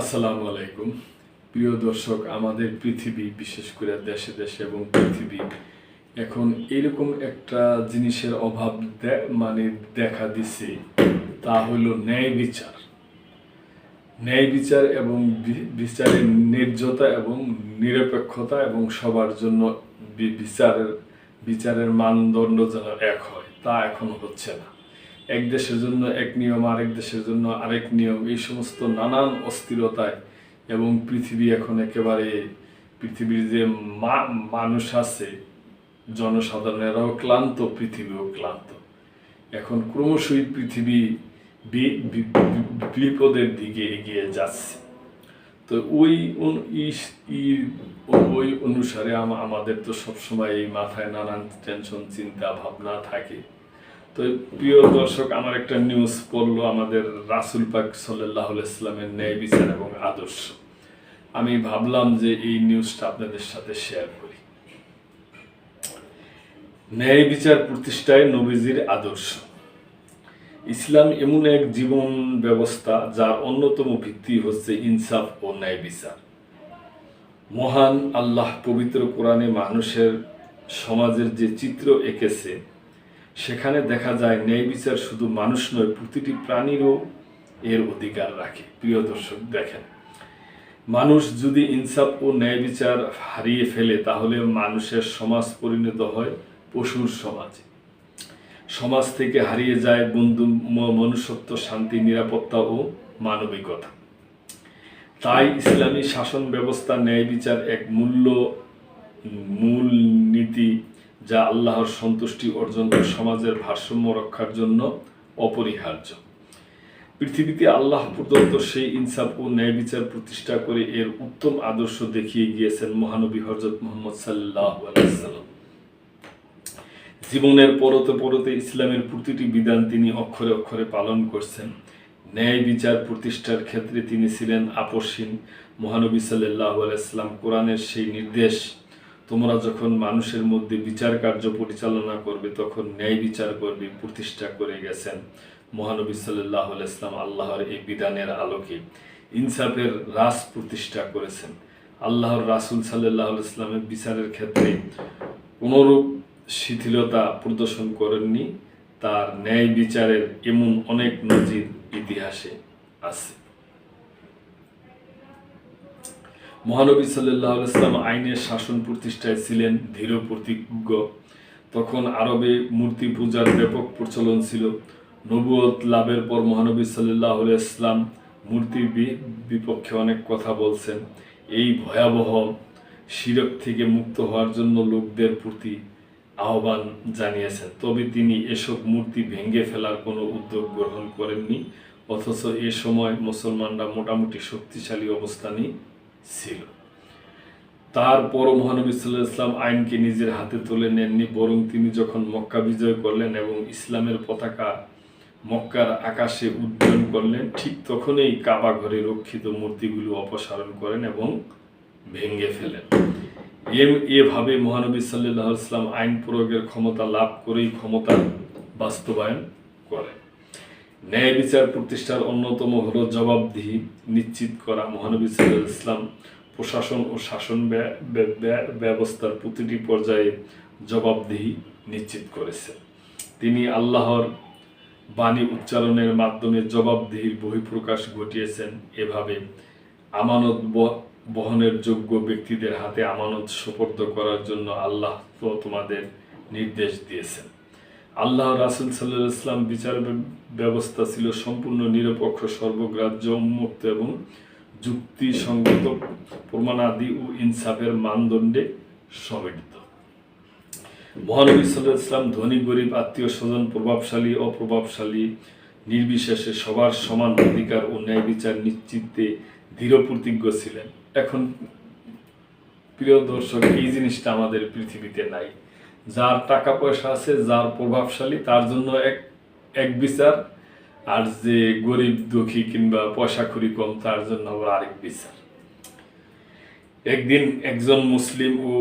আসসালামু আলাইকুম। প্রিয় দর্শক, আমাদের পৃথিবী, বিশেষ করে দেশে দেশে এবং পৃথিবী, এখন এরকম একটা জিনিসের অভাব মানে দেখা দিছে, তা হলো ন্যায় বিচার। ন্যায় বিচার এবং বিচারের ন্যায্যতা এবং নিরপেক্ষতা এবং সবার জন্য বিচারের বিচারের মানদণ্ড যেন এক হয়, তা এখন হচ্ছে না। এক দেশের জন্য এক নিয়ম, আরেক দেশের জন্য আরেক নিয়ম, এই সমস্ত নানান অস্থিরতায়। এবং পৃথিবী এখন একেবারে, পৃথিবীর যে মানুষ আছে, জনসাধারণেরাও ক্লান্ত, পৃথিবীও ক্লান্ত। এখন ক্রমশই পৃথিবী বিপদের দিকে এগিয়ে যাচ্ছে। তো ওই ওই অনুসারে আমাদের তো সবসময় এই মাথায় নানান টেনশন চিন্তা, ভাবনা থাকে। তো প্রিয় দর্শক, আমার একটা নিউজ পড়ল আমাদের রাসুল পাক সাল্লাহ ইসলামের ন্যায় বিচার এবং আদর্শ। আমি ভাবলাম যে এই নিউজটা আপনাদের সাথে শেয়ার করি। ন্যায় বিচার প্রতিষ্ঠায় নবীজির আদর্শ। ইসলাম এমন এক জীবন ব্যবস্থা যার অন্যতম ভিত্তি হচ্ছে ইনসাফ ও ন্যায় বিচার। মহান আল্লাহ পবিত্র কোরআনে মানুষের সমাজের যে চিত্র এঁকেছে সেখানে দেখা যায় ন্যায় বিচার শুধু মানুষ নয়, প্রতিটি প্রাণীরও এর অধিকার রাখে। প্রিয় দর্শক, দেখেন, মানুষ যদি ইনসাফ ও ন্যায় বিচার হারিয়ে ফেলে, তাহলে মানুষের সমাজ পরিণত হয় পশুর সমাজে। সমাজ থেকে হারিয়ে যায় বন্ধু মনুষ্যত্ব, শান্তি, নিরাপত্তা ও মানবিকতা। তাই ইসলামী শাসন ব্যবস্থা ন্যায় বিচার এক মূল্য মূল নীতি যা আল্লাহর সন্তুষ্টি অর্জন ও সমাজের ভারসাম্য রক্ষার জন্য অপরিহার্য। পৃথিবীতে আল্লাহ প্রদত্ত সেই ইনসাফ ও ন্যায় বিচার প্রতিষ্ঠা করে এর উত্তম আদর্শ দেখিয়ে গিয়েছেন মহানবী হজরত মোহাম্মদ সাল্লাহ আলাইসাল্লাম জীবনের পরতে পরতে ইসলামের প্রতিটি বিধান তিনি অক্ষরে অক্ষরে পালন করছেন। ন্যায় বিচার প্রতিষ্ঠার ক্ষেত্রে তিনি ছিলেন আপসীন। মহানবী সাল্লাহ আলাইসলাম কোরআনের সেই নির্দেশ তোমরা যখন মানুষের মধ্যে বিচার কার্য পরিচালনা করবে, তখন ন্যায় বিচার করবে, প্রতিষ্ঠা করে গেছেন মহানবী সাল্লাহ আলাইসলাম আল্লাহর এই বিধানের আলোকে। ইনসাফের রাস প্রতিষ্ঠা করেছেন। আল্লাহর রাসুল সাল্লাহ ইসলামের বিচারের ক্ষেত্রে কোনোরূপ শিথিলতা প্রদর্শন করেননি। তার ন্যায় বিচারের এমন অনেক নজির ইতিহাসে আছে। মহানবী সাল্লাহ ইসলাম আইনের শাসন প্রতিষ্ঠায় ছিলেন ধীর প্রতিজ্ঞ। তখন আরবে মূর্তি পূজার ব্যাপক প্রচলন ছিল। নবুয়ত লাভের পর মহানবী সাল্লাহ ইসলাম মূর্তির বিপক্ষে অনেক কথা বলছেন। এই ভয়াবহ শিরক থেকে মুক্ত হওয়ার জন্য লোকদের প্রতি আহ্বান জানিয়েছেন। তবে তিনি এসব মূর্তি ভেঙে ফেলার কোনো উদ্যোগ গ্রহণ করেননি, অথচ এ সময় মুসলমানরা মোটামুটি শক্তিশালী অবস্থানই ছিল। তারপর মহানবী সাল্লাহ ইসলাম আইনকে নিজের হাতে তুলে নেননি, বরং তিনি যখন মক্কা বিজয় করলেন এবং ইসলামের পতাকা মক্কার আকাশে উড্ডয়ন করলেন, ঠিক তখনই কাবা ঘরে রক্ষিত মূর্তিগুলো অপসারণ করেন এবং ভেঙে ফেলেন। এম এভাবে মহানবী সাল্লাহ ইসলাম আইন প্রয়োগের ক্ষমতা লাভ করেই ক্ষমতা বাস্তবায়ন করেন। ন্যায় বিচার প্রতিষ্ঠার অন্যতম হল জবাবদিহি নিশ্চিত করা। মহানবী সাল্লাহ ইসলাম প্রশাসন ও শাসন ব্য- ব্য- ব্য- ব্যবস্থার প্রতিটি পর্যায়ে জবাবদিহি নিশ্চিত করেছে তিনি আল্লাহর বাণী উচ্চারণের মাধ্যমে জবাবদিহির বহিঃপ্রকাশ ঘটিয়েছেন। এভাবে আমানত বহনের যোগ্য ব্যক্তিদের হাতে আমানত সোপর্দ করার জন্য আল্লাহ তোমাদের নির্দেশ দিয়েছেন। আল্লাহ রাসুল সাল্লাহ ইসলাম বিচার ব্যবস্থা ছিল সম্পূর্ণ নিরপেক্ষ, সর্বগ্রাহ্য, উন্মুক্ত এবং যুক্তিসঙ্গত প্রমাণাদি ও ইনসাফের মানদণ্ডে সমৃদ্ধ। মহানবী সাল্লাহ ইসলাম ধনী, গরিব, আত্মীয় স্বজন, প্রভাবশালী, অপ্রভাবশালী, নির্বিশেষে সবার সমান অধিকার ও ন্যায় বিচার নিশ্চিতে দৃঢ় প্রতিজ্ঞ ছিলেন। এখন প্রিয় দর্শক, এই জিনিসটা আমাদের পৃথিবীতে নাই। যার টাকা পয়সা আছে, যার প্রভাবশালী, তার জন্য এক এক বিচার। আর যে গরিব, দুঃখী কিংবা পয়সা খুরি কম, তার জন্য আবার আরেক বিচার। একদিন একজন মুসলিম ও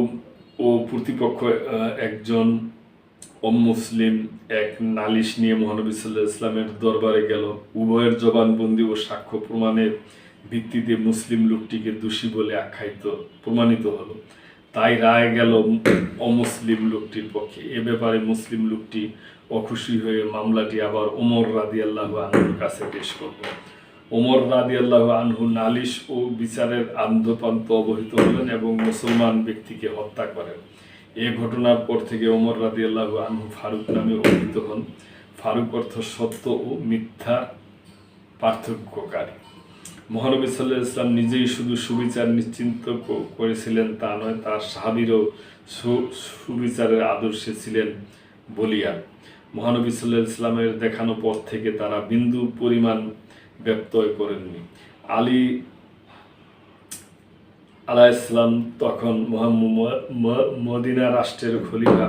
ও প্রতিপক্ষ একজন অমুসলিম এক নালিশ নিয়ে মহানবী সাল্লাহ ইসলামের দরবারে গেল। উভয়ের জবানবন্দি ও সাক্ষ্য প্রমাণের ভিত্তিতে মুসলিম লোকটিকে দোষী বলে আখ্যায়িত, প্রমাণিত হলো। তাই রায় গেল অমুসলিম লোকটির পক্ষে। এ ব্যাপারে মুসলিম লোকটি অখুশি হয়ে মামলাটি আবার ওমর রাদিয়াল্লাহু আনহুর কাছে পেশ করল। ওমর রাদিয়াল্লাহু আনহু নালিশ ও বিচারের আন্ধপান্ত অবহিত হলেন এবং মুসলমান ব্যক্তিকে হত্যা করেন। এ ঘটনার পর থেকে ওমর রাদিয়াল্লাহু আনহু ফারুক নামে অভিহিত হন। ফারুক অর্থ সত্য ও মিথ্যা পার্থক্যকারী। মহানবী সাল্লাহ ইসলাম নিজেই শুধু সুবিচার নিশ্চিন্ত করেছিলেন তা নয়, তার সাহাবিরও সুবিচারের আদর্শে ছিলেন বলিয়া। মহানবী সাল্লাহ ইসলামের দেখানো পথ থেকে তারা বিন্দু পরিমাণ ব্যত্যয় করেননি। আলী আলাহ ইসলাম তখন মদিনা রাষ্ট্রের খলিফা।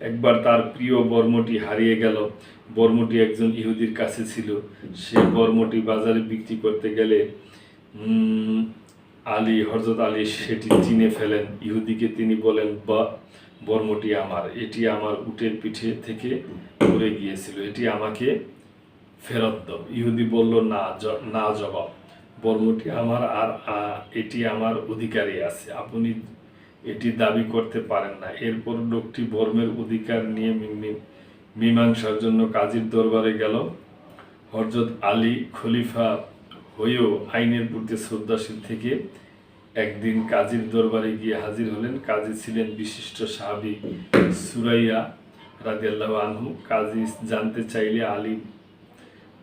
একবার তার প্রিয় বর্মটি হারিয়ে গেল। বর্মটি একজন ইহুদির কাছে ছিল। সেই বর্মটি বাজারে বিক্রি করতে গেলে আলী হরজত আলী সেটি চিনে ফেলেন। ইহুদিকে তিনি বলেন, বা, বর্মটি আমার। এটি আমার উটের পিঠে থেকে পড়ে গিয়েছিল। এটি আমাকে ফেরত দাও। ইহুদি বলল, না না জবাব। বর্মটি আমার আর এটি আমার অধিকারী আছে। আপনি এটি দাবি করতে পারেন না। এরপর লোকটি বর্মের অধিকার নিয়ে মীমাংসার জন্য কাজীর দরবারে গেল। হরজত আলী খলিফা হয়েও আইনের প্রতি শ্রদ্ধাশীল থেকে একদিন কাজীর দরবারে গিয়ে হাজির হলেন। কাজী ছিলেন বিশিষ্ট সাহাবী সুরাইয়া রাদিয়াল্লাহু আনহু। কাজী জানতে চাইলে আলী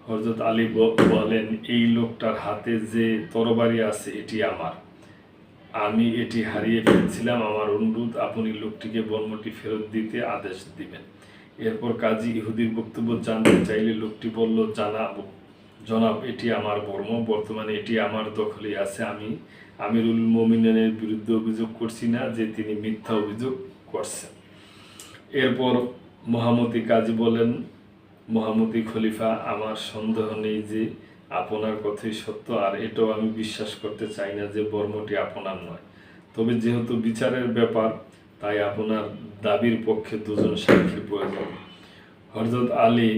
হজরত আলী বলেন, এই লোকটার হাতে যে তরবারি আছে, এটি আমার। আমি এটি হারিয়ে ফেলছিলাম, আমার অনুরোধ, আপনি লোকটিকে বর্মটি ফেরত দিতে আদেশ দিবেন। এরপর কাজী ইহুদির বক্তব্য জানতে চাইলে লোকটি বলল, জানাব। জনাব, এটি আমার বর্ম, বর্তমানে এটি আমার দখলে আছে। আমি আমিরুল মোমিনের বিরুদ্ধে অভিযোগ করছি না যে তিনি মিথ্যা অভিযোগ করছেন। এরপর মহামতি কাজী বলেন, মহামতি খলিফা, আমার সন্দেহ নেই যে আপনার কথাই সত্য, আর এটাও আমি বিশ্বাস করতে চাই না যে বর্মটি আপনার নয়। তবে যেহেতু বিচারের ব্যাপার, তাই আপনার দাবির পক্ষে দুজন সাক্ষীর প্রয়োজন। হরজত আলী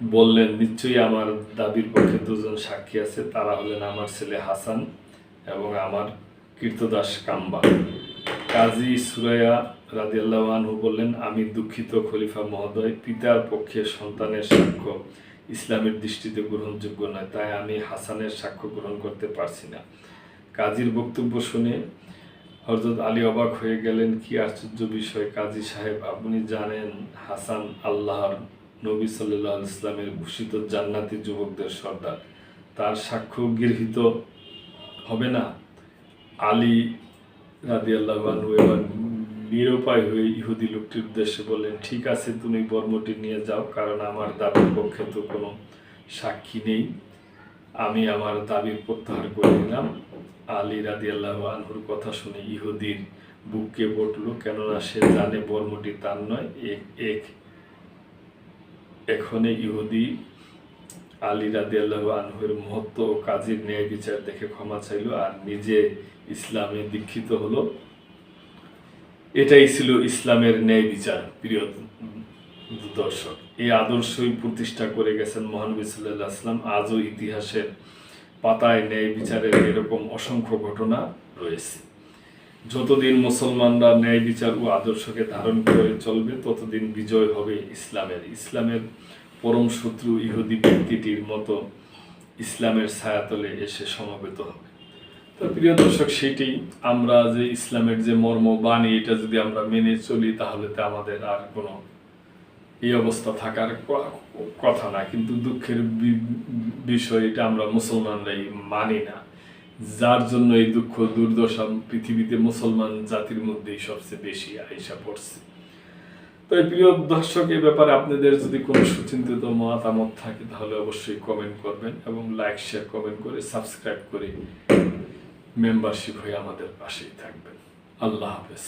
বললেন, নিশ্চয়ই আমার দাবির পক্ষে দুজন সাক্ষী আছে, তারা হলেন আমার ছেলে হাসান এবং আমার কীর্তদাস কাম্বা। কাজী সুরাইয়া রাদিয়াল্লাহু আনহু বললেন, আমি দুঃখিত খলিফা মহোদয়, পিতার পক্ষে সন্তানের সাক্ষ্য ইসলামের দৃষ্টিতে গ্রহণযোগ্য নয়, তাই আমি হাসানের সাক্ষ্য গ্রহণ করতে পারছি না। কাজীর বক্তব্য শুনে হজরত আলী অবাক হয়ে গেলেন, কি আশ্চর্য বিষয়। কাজী সাহেব, আপনি জানেন হাসান আল্লাহর নবী সাল্লাহ ইসলামের ভূষিত জান্নাতি যুবকদের সর্দার। তার সাক্ষ্য গৃহীত হবে না? আলী রাদি আল্লাহ নিরুপায় হয়ে ইহুদি লোকটির উদ্দেশ্যে বললেন, ঠিক আছে, তুমি বর্মটি নিয়ে যাও, কারণ আমার দাবির পক্ষে তো কোনো সাক্ষী নেই। আমি আমার দাবি প্রত্যাহার করে নিলাম। আলী রাদি আল্লাহ আনহুর কথা শুনে ইহুদির বুককে বটল, কেননা সে জানে বর্মটি তার নয়। এক এক এখনে ইহুদি আলী রাদি আল্লাহ আনহুর মহত্ব ও কাজীর ন্যায় বিচার দেখে ক্ষমা চাইল, আর নিজে ইসলামে দীক্ষিত হলো। এটাই ছিল ইসলামের ন্যায় বিচার, প্রিয় দর্শক। এই আদর্শই প্রতিষ্ঠা করে গেছেন মহানবী সাল্লাহ আসলাম আজও ইতিহাসের পাতায় ন্যায় বিচারের এরকম অসংখ্য ঘটনা রয়েছে। যতদিন মুসলমানরা ন্যায় বিচার ও আদর্শকে ধারণ করে চলবে, ততদিন বিজয় হবে ইসলামের। ইসলামের পরম শত্রু ইহুদি ব্যক্তিটির মতো ইসলামের ছায়াতলে এসে সমবেত হবে। তো প্রিয় দর্শক, সেটি আমরা যে ইসলামের যে মর্ম বাণী, এটা যদি আমরা মেনে চলি, তাহলে তো আমাদের আর কোনো এই অবস্থা থাকার কথা না। কিন্তু দুঃখের বিষয়, এটা আমরা মুসলমানরাই মানি না। যার জন্য এই দুঃখ, দুর্দশা পৃথিবীতে মুসলমান জাতির মধ্যেই সবচেয়ে বেশি আয়সা পড়ছে। তো এই প্রিয় দর্শক এই ব্যাপারে আপনাদের যদি কোনো সুচিন্তিত মতামত থাকে, তাহলে অবশ্যই কমেন্ট করবেন এবং লাইক শেয়ার কমেন্ট করে সাবস্ক্রাইব করে মেম্বারশিপ হয়ে আমাদের পাশেই থাকবেন। আল্লাহ হাফেজ।